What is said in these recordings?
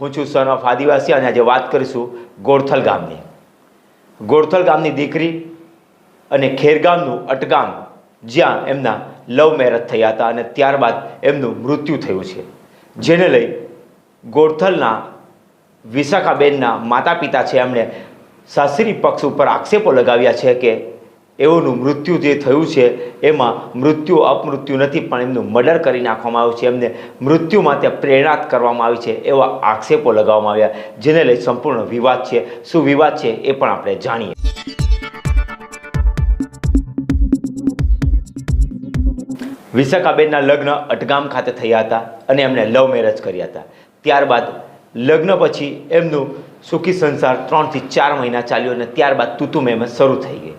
હું છું son of આદિવાસી અને આજે વાત કરીશું ગોરથલ ગામની. ગોરથલ ગામની દીકરી અને ખેરગામનું અટગામ, જ્યાં એમના લવ મેરેજ થયા હતા અને ત્યારબાદ એમનું મૃત્યુ થયું છે. જેને લઈ ગોરથલના વિશાખાબેનના માતા પિતા છે એમણે સાસરી પક્ષ ઉપર આક્ષેપો લગાવ્યા છે કે એઓનું મૃત્યુ જે થયું છે, એમાં મૃત્યુ અપમૃત્યુ નથી, પણ એમનું મર્ડર કરી નાખવામાં આવ્યું છે. એમને મૃત્યુ માટે પ્રેરણાત કરવામાં આવી છે, એવા આક્ષેપો લગાવવામાં આવ્યા, જેને લઈ સંપૂર્ણ વિવાદ છે. શું વિવાદ છે, એ પણ આપણે જાણીએ. વિશાખાબેનના લગ્ન અટગામ ખાતે થયા હતા અને એમણે લવ મેરેજ કર્યા હતા. ત્યારબાદ લગ્ન પછી એમનું સુખી સંસાર ત્રણથી ચાર મહિના ચાલ્યો અને ત્યારબાદ તૂતુમેમ શરૂ થઈ ગઈ.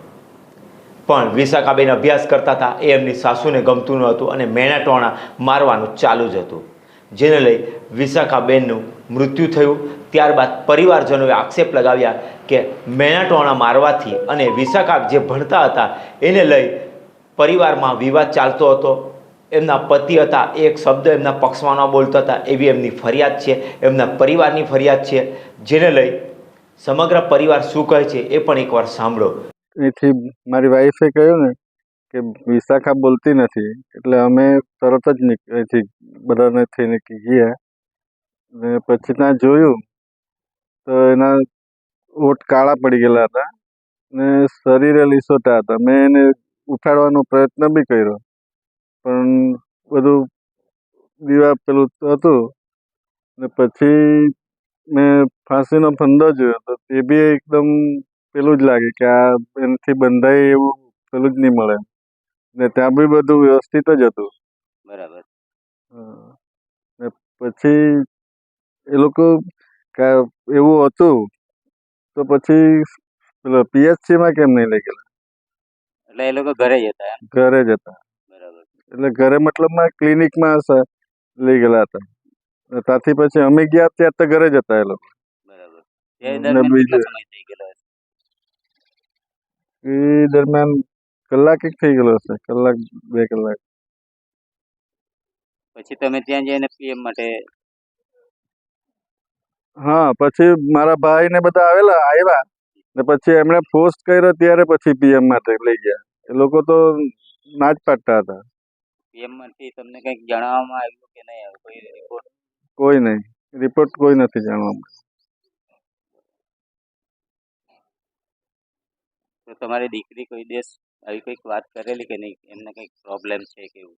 પણ વિશાખાબેન અભ્યાસ કરતા હતા, એ એમની સાસુને ગમતું ન હતું અને મેણાટોણા મારવાનું ચાલુ જ હતું. જેને લઈ વિશાખાબેનનું મૃત્યુ થયું. ત્યારબાદ પરિવારજનોએ આક્ષેપ લગાવ્યા કે મેણાટોણા મારવાથી અને વિશાખા જે ભણતા હતા, એને લઈ પરિવારમાં વિવાદ ચાલતો હતો. એમના પતિ હતા, એક શબ્દ એમના પક્ષમાં ન બોલતા હતા, એવી એમની ફરિયાદ છે. એમના પરિવારની ફરિયાદ છે. જેને લઈ સમગ્ર પરિવાર શું કહે છે એ પણ એકવાર સાંભળો. એથી મારી વાઈફે કહ્યું ને કે વિશાખા બોલતી નથી, એટલે અમે તરત જ અહીંથી બધાને થઈને ગયા. ને પછી ત્યાં જોયું તો એના ઓટ કાળા પડી ગયેલા હતા ને શરીરે લીસોટા હતા. મેં એને ઉઠાડવાનો પ્રયત્ન બી કર્યો, પણ બધું દીવા પેલું હતું ને પછી મેં ફાંસીનો ફંદો જોયો તો તે બી એકદમ પેલું જ લાગે કે આ એનાથી બંધાય એવું પેલું જ નહીં મળે. ને ત્યાં બી બધું વ્યવસ્થિત જ હતું. બરાબર. ને પછી એ લોકો એવું હતું તો પછી પેલો પીએચસીમાં કેમ નહીં લઈ ગયેલા? એટલે એ લોકો ઘરે જ હતા ઘરે જ હતા. બરાબર. એટલે ઘરે મતલબમાં ક્લિનિકમાં હશે લઈ ગયેલા હતા. ત્યાંથી પછી અમે ગયા ત્યાં તો ઘરે જ હતા એ લોકો. બરાબર તે ને દરમિયાન બીજું- કેટલો સમય થઈ ગયેલો હશે? એ દરમિયાન કલાક એક થઈ ગયેલો હશે. કલાક બે કલાક. પછી તમે ત્યાં જઈને પીએમ માટે હા પછી મારા ભાઈ ને બધા આવેલા આવ્યા ને પછી એમણે ફોર્સ કર્યો ત્યારે પછી પીએમ માટે લઈ ગયા. એ લોકો તો ના જ પાડતા હતા. પીએમમાંથી તમને કંઈક જણાવવામાં આવ્યું કે નહીં? કોઈ રિપોર્ટ કોઈ નહીં. રિપોર્ટ કોઈ નથી જાણવા તો તમારી દીકરી કોઈ દિવસ આવી કંઈક વાત કરેલી કે નહીં? એમને કંઈક પ્રોબ્લેમ છે કે એવું?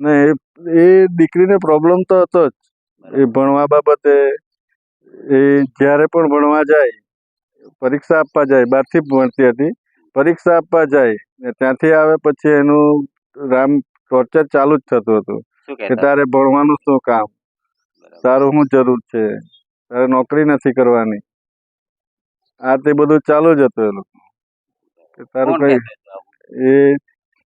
ને એ દીકરીને પ્રોબ્લેમ તો હતો જ. એ ભણવા બાબતે એ જ્યારે પણ ભણવા જાય પરીક્ષા આપવા જાય બહારથી ભણતી હતી પરીક્ષા આપવા જાય ને ત્યાંથી આવે પછી એનું રામ ટોર્ચર ચાલુ જ થતું હતું કે તારે ભણવાનું શું કામ? તારું શું જરૂર છે? તારે નોકરી નથી કરવાની. આ તે બધું ચાલુ જ હતું એ લોકો. કે તારું કઈ? એ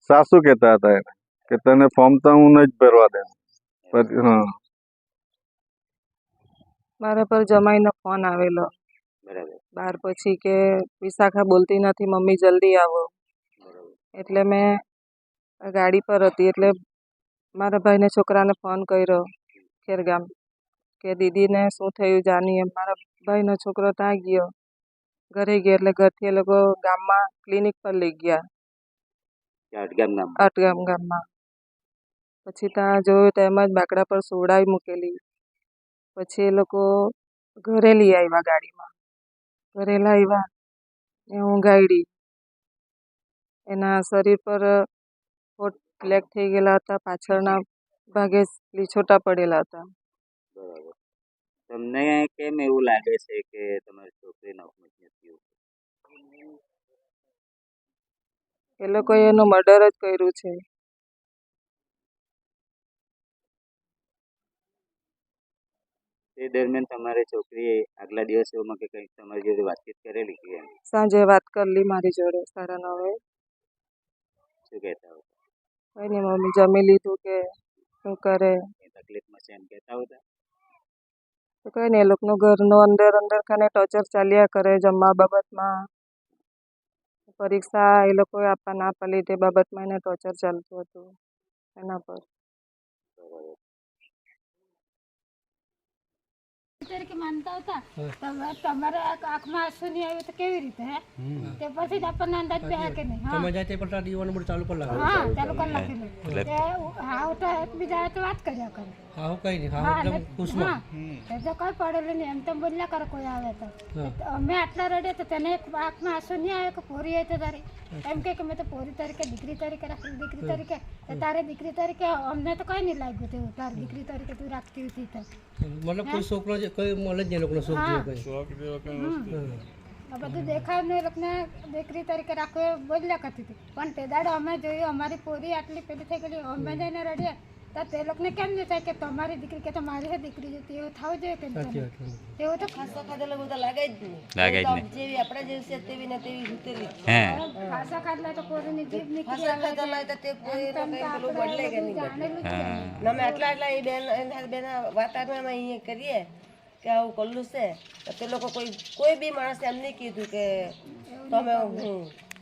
સાસુ કહેતા હતા એને કે તને ફોર્મ તો હું નહીં જ ભરવા દે. પછી હા. મારા પર જમાઈનો ફોન આવેલો. બરાબર. બાર પછી કે વિશાખા બોલતી નથી મમ્મી જલ્દી આવો. એટલે મેં ગાડી પર હતી એટલે મારા ભાઈને છોકરાને ફોન કર્યો ખેરગામ. કે દીદીને શું થયું જાની એમ. મારા ભાઈનો છોકરો ત્યાં ગયો. ઘરે ગયા એટલે ઘરથી એ લોકો ગામમાં ક્લિનિક પર લઈ ગયા. અટગામ ગામ ગામમાં. પછી ત્યાં જોયું તો એમ જ બાકડા પર સોડાઈ મૂકેલી. પછી એ લોકો ઘરે લઈ આવ્યા ગાડીમાં. ઘરે લાવ્યા હું ઊંઘાડી એના શરીર પર હોઠ બ્લેક થઈ ગયેલા હતા. પાછળના ભાગે લીછોટા પડેલા હતા. તમને કેમ એવું લાગે છે કે તમારી છોકરી નોકરી નથી એ લોકોએ એનું મર્ડર જ કર્યું છે. તે દરમિયાન તમારી છોકરીએ આગલા દિવસોમાં કે કંઈક તમારી જોડે વાતચીત કરેલી કે સાંજે વાત કરલી મારી જોડે સારા નવે શું કહેતા હતા કંઈ નહીં મમ્મી જમી લીધું કે શું કરે? તકલીફમાં છે એમ કહેતા હતા તો કંઈ નહીં એ લોકોનું ઘરનું અંદર અંદર ખાને ટોર્ચર ચાલ્યા કરે જમવા બાબતમાં. પરીક્ષા એ લોકોએ આપવા ના પાડી તે બાબતમાં એને ટોર્ચર ચાલતું હતું એના પર. બરાબર તરીકે માનતા હતા તમે તમારે આ આંખમાં આંસુ નહીં આવ્યું તો કેવી રીતે હે? તે પછી જ આપણને અંદાજ બે કે નહીં હા. તમે જાય તે પણ દીવાનું બધું ચાલુ કરી લાગે. હા ચાલુ કરી નાખેલું તે હા તો એકબીજા હાથે વાત કર્યા કરે. હા કઈ નહીં હા એકદમ ખુશમાં. એ તો કઈ પડેલું નહીં એમ તો બોલ્યા કરે કોઈ આવે તો. અમે આટલા રડે તો તને એક આંખમાં આંસુ નહીં આવે કે પોરી હોય તો તારી? એમ કે કે મેં તો પોરી તરીકે દીકરી તરીકે રાખી દીકરી તરીકે. તો તારે દીકરી તરીકે અમને તો કઈ નહીં લાગ્યું તેવું. તારી દીકરી તરીકે તું રાખતી હતી તો. મતલબ કોઈ છોકરો જે કોઈ મળે જ નહીં લોકોનો શોખ જેવો કઈ. બધું દેખાય ને એ લોકોને દીકરી તરીકે રાખવું બોલ્યા કરતી હતી. પણ તે દાડે અમે જોયું અમારી પોરી આટલી પેલી થઈ ગયેલી અમે જઈને રડીએ તો તે લોકોને કેમ નહીં થાય કે તમારી દીકરી કે તમારી છે દીકરી જતી એવું થવું જોઈએ કે સાચી વાત છે. તેવું તો ખાસા ખાધેલા બધા લાગે જ નહીં. લાગે જ નહીં. જેવી આપણા જેવી છે તેવી ને તેવી સુતેલી હે. ખાસા ખાધેલા તો પોરીની જીભ નીકળી ખાસા ખાધેલા તો તે કોઈ તો પેલું બદલે કે નહીં. હા. અમે આટલા આટલા એ બેન એના બેન વાતાવરણમાં અહીંયા કરીએ કે આવું કલ્લું છે. તે લોકો કોઈ કોઈ બી માણસે એમ નહીં કીધું કે તમે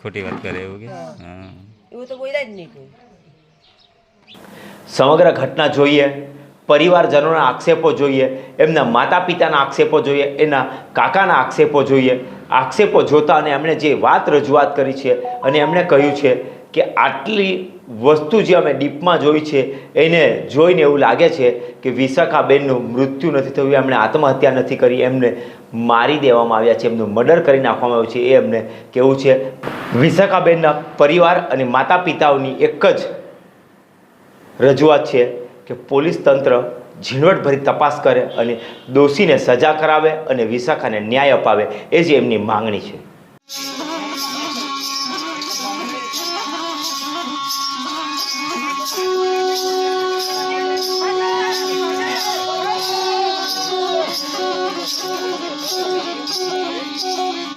ખોટી વાત કરે એવું કે? હા. એવું તો બોલ્યા જ નહીં કોઈ. સમગ્ર ઘટના જોઈએ, પરિવારજનોના આક્ષેપો જોઈએ, એમના માતા પિતાના આક્ષેપો જોઈએ, એના કાકાના આક્ષેપો જોઈએ. આક્ષેપો જોતા અને એમણે જે વાત રજૂઆત કરી છે અને એમણે કહ્યું છે કે આટલી વસ્તુ જે અમે ડીપમાં જોઈ છે, એને જોઈને એવું લાગે છે કે વિશાખાબેનનું મૃત્યુ નથી થયું, એમણે આત્મહત્યા નથી કરી, એમને મારી દેવામાં આવ્યા છે, એમનું મર્ડર કરી નાખવામાં આવ્યું છે, એ એમને કેવું છે. વિશાખાબેનના પરિવાર અને માતા પિતાઓની એક જ રજૂઆત છે કે પોલીસ તંત્ર ઝીણવટભરી તપાસ કરે અને દોષીને સજા કરાવે અને વિશાખાને ન્યાય અપાવે, એ જ એમની માંગણી છે.